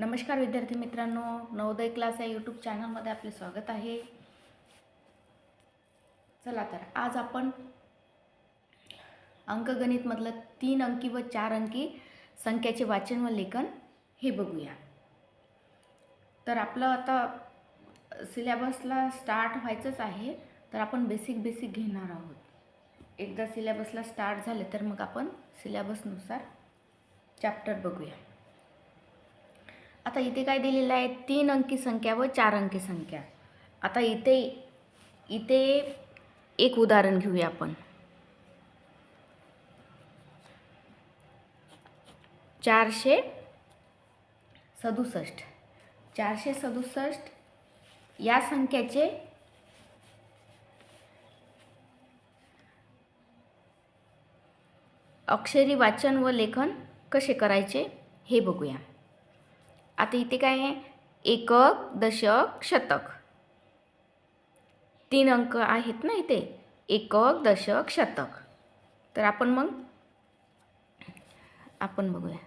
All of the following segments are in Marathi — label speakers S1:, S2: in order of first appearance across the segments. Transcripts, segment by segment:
S1: नमस्कार विद्यार्थी मित्रांनो नवोदय क्लास या यूट्यूब चॅनलमध्ये आपले स्वागत आहे. चला तर आज आपण अंकगणितमधलं तीन अंकी व चार अंकी संख्याचे वाचन व लेखन हे बघूया. तर आपलं आता सिलेबसला स्टार्ट व्हायचंच आहे तर आपण बेसिक बेसिक घेणार आहोत. एकदा सिलेबसला स्टार्ट झाले तर मग आपण सिलेबसनुसार चॅप्टर बघूया. आता इथे काय दिलेलं आहे? तीन अंकी संख्या व चार अंकी संख्या. आता इथे इथे एक उदाहरण घेऊया आपण. चारशे सदुसष्ट. चारशे सदुसष्ट या संख्याचे अक्षरी वाचन व लेखन कसे करायचे हे बघूया. आता इथे काय आहे? एकक दशक शतक. तीन अंक आहेत ना इथे? एकक दशक शतक. तर आपण मग आपण बघूया.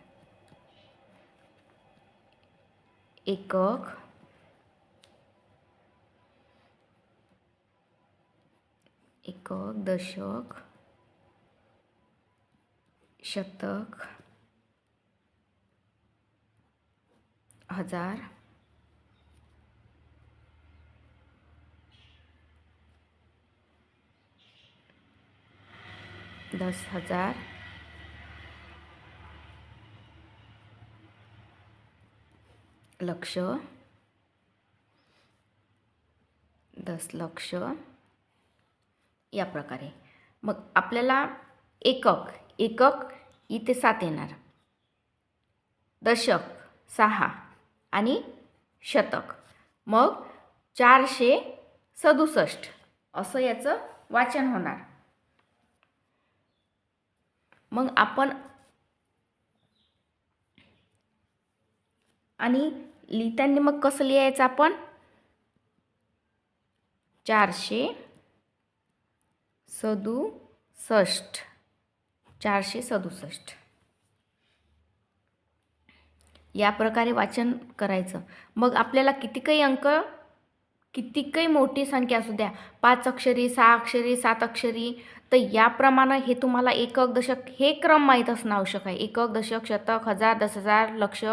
S1: एकक एकक दशक शतक. हजार. दस हजार. लक्ष. दस लक्ष. या प्रकारे. मग आपल्याला एकक एकक इथे सात येणार. दशक सहा. आणि शतक. मग चारशे सदुसष्ट. असं याचं वाचन होणार. मग आपण आणि लिहिताना मग कसं लिहायचं आपण? चारशे सदुसष्ट. चारशे सदुसष्ट. या प्रकारे वाचन करायचं. मग आपल्याला किती काही अंक किती काही मोठी संख्या असू द्या पाच अक्षरी सहा अक्षरी सात अक्षरी तर याप्रमाणे हे तुम्हाला एकक दशक हे क्रम माहीत असणं आवश्यक आहे. एकक दशक शतक हजार दस हजार लक्ष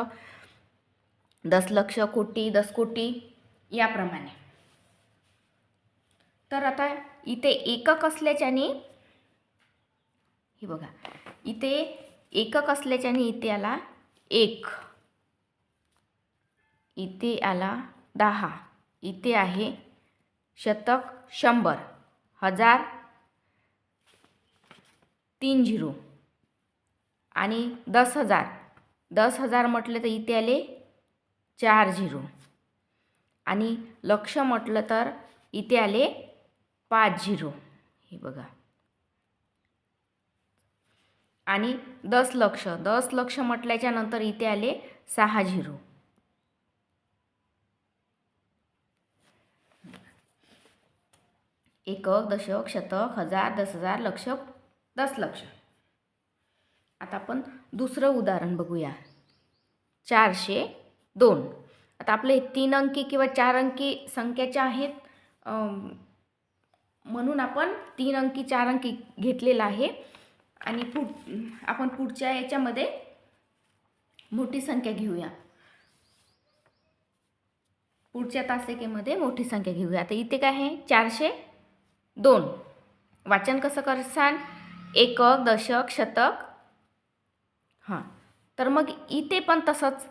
S1: दस लक्ष कोटी दस कोटी याप्रमाणे. तर आता इथे एकक असल्याच्याने हे बघा इथे एकक असल्याच्याने इथे आला एक. इथे आला दहा. इथे आहे शतक शंभर. हजार तीन झिरो. आणि दस हजार. दस हजार म्हटलं तर इथे आले चार झिरो. आणि लक्ष म्हटलं तर इथे आले पाच झिरो. हे बघा. आणि दस लक्ष. दस लक्ष म्हटल्याच्या नंतर इथे आले सहा झिरो. एकक दशक शतक हजार दस हजार लक्ष दस लक्ष आता आपण दुसरं उदाहरण बघूया. चारशे दोन. आता आपले तीन अंकी किंवा चार अंकी संख्याच्या आहेत. म्हणून आपण तीन अंकी चार अंकी घेतलेला आहे. आणि पुढ आपण पुढच्या याच्यामध्ये मोठी संख्या घेऊया. पुढच्या तासिकेमध्ये मोठी संख्या घेऊया. आता इथे काय आहे? चारशे दोन. वाचन कसं करसान? एकक दशक शतक? हां. तर मग इथे पण तसंच.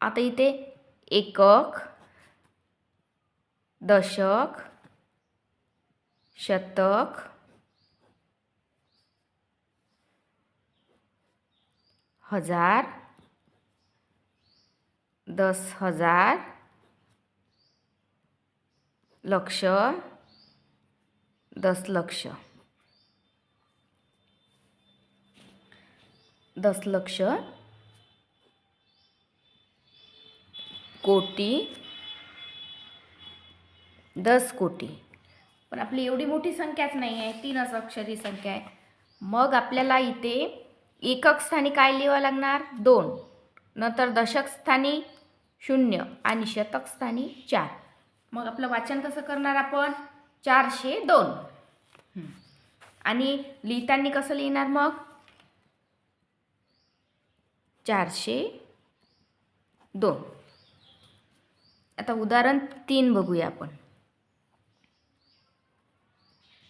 S1: आता इथे एकक दशक शतक हजार दस हजार लक्ष दस लक्ष दस लक्ष कोटी दस कोटी. पण आपली एवढी मोठी संख्याच नाही आहे तीनच अक्षरी संख्या आहे. मग आपल्याला इथे एकक स्थानी काय लिहावं लागणार? दोन. नंतर दशक स्थानी शून्य आणि शतक स्थानी चार. मग आपलं वाचन कसं करणार आपण? चारशे दोन. आणि लिहिताना कसं लिहिणार मग? चारशे दोन. आता उदाहरण तीन बघूया आपण.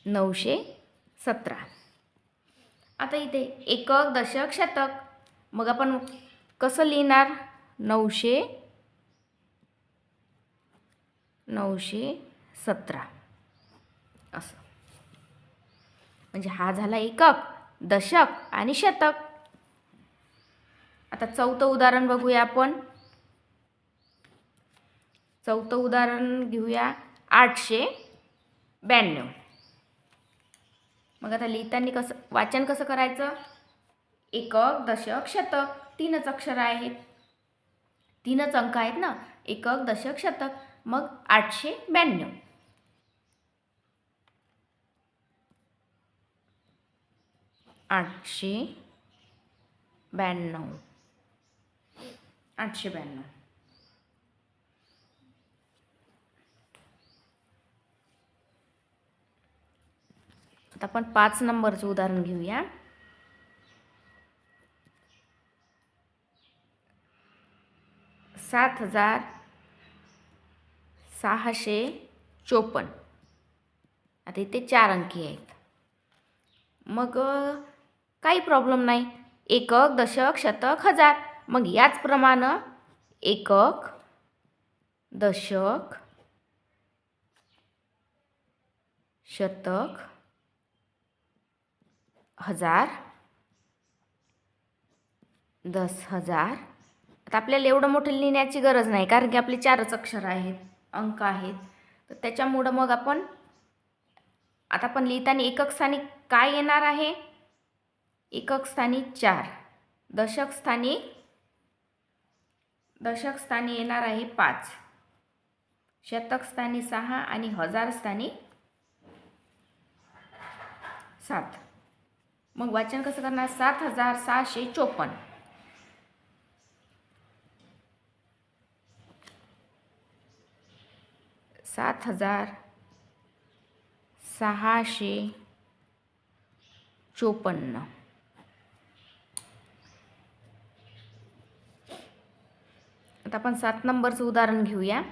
S1: नऊशे सतरा. आता इथे एकक दशक शतक. मग आपण कसं लिहिणार? नऊशे नऊशे सतरा. असं. म्हणजे हा झाला एकक दशक आणि शतक. आता चौथं उदाहरण बघूया आपण. चौथं उदाहरण घेऊया आठशे ब्याण्णव. मग आता लिहिताना कसं वाचन कसं करायचं? एकक दशक शतक. तीनच अक्षर आहेत. तीनच अंक आहेत ना? एकक दशक शतक. मग आठशे ब्याण्णव. आठशे ब्याण्णव. आठशे ब्याण्णव. आता आपण पाच नंबरचं उदाहरण घेऊया. सात हजार सहाशे चोपन्न. आता इथे चार अंकी आहेत. मग काही प्रॉब्लेम नाही. एकक दशक शतक हजार. मग याचप्रमाणे एकक दशक शतक हजार. दस हजार. आता आपल्याला एवढं मोठं लिहिण्याची गरज नाही कारण की आपले चारच अक्षर आहेत. अंक आहेत. तर त्याच्यामुळं मग आपण आता आपण लिहिताना एकक स्थानी काय येणार आहे? एकक स्थानी चार. दशक स्थानी दशक स्थानी येणार आहे पाच. शतक स्थानी सहा आणि हजार स्थानी सात. मग वाचन कसं करणार? सात हजार सहाशे चोपन्न. सात हजार सहाशे चोपन्न. आता आपण सात नंबरचं उदाहरण घेऊया.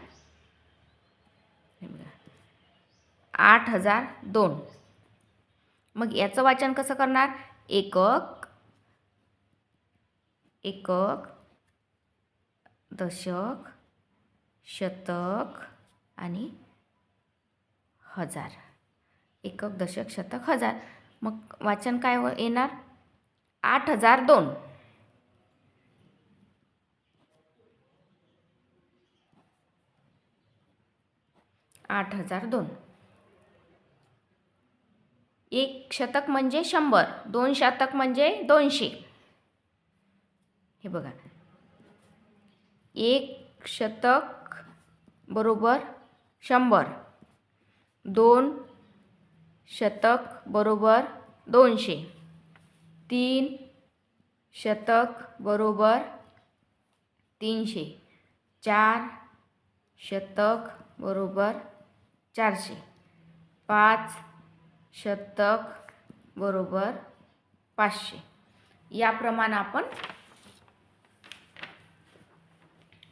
S1: आठ हजार दोन. मग याचं वाचन कसं करणार? एकक एकक दशक शतक आणि हजार. एकक दशक शतक हजार. मग वाचन काय हो- येणार? आठ हजार दोन. आठ हजार दोन. एक शतक म्हणजे शंभर दोन शतक म्हणजे दोनशे. हे बघा. एक शतक बरोबर शंभर. दोन शतक बरोबर दोनशे. तीन शतक बरोबर तीनशे. चार शतक बरोबर चारशे. पाच शतक बरोबर पाचशे. याप्रमाणे आपण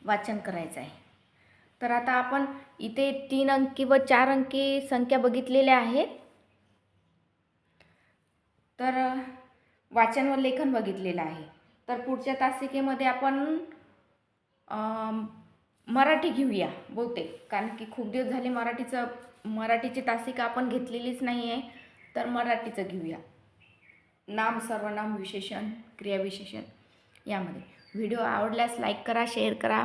S1: वाचन करायचं आहे. तर आता आपण इथे तीन अंकी व चार अंकी संख्या बघितलेल्या आहेत. तर वाचन व लेखन बघितलेलं आहे. तर पुढच्या तासिकेमध्ये आपण मराठी घेऊया बहुतेक कारण की खूप दिवस झाले मराठीचं मराठीची तासिका आपण घेतलेलीच नाही आहे तर मराठीचं घेऊया. नाम सर्वनाम विशेषण क्रियाविशेषण यामध्ये. व्हिडिओ आवडल्यास लाईक करा शेअर करा.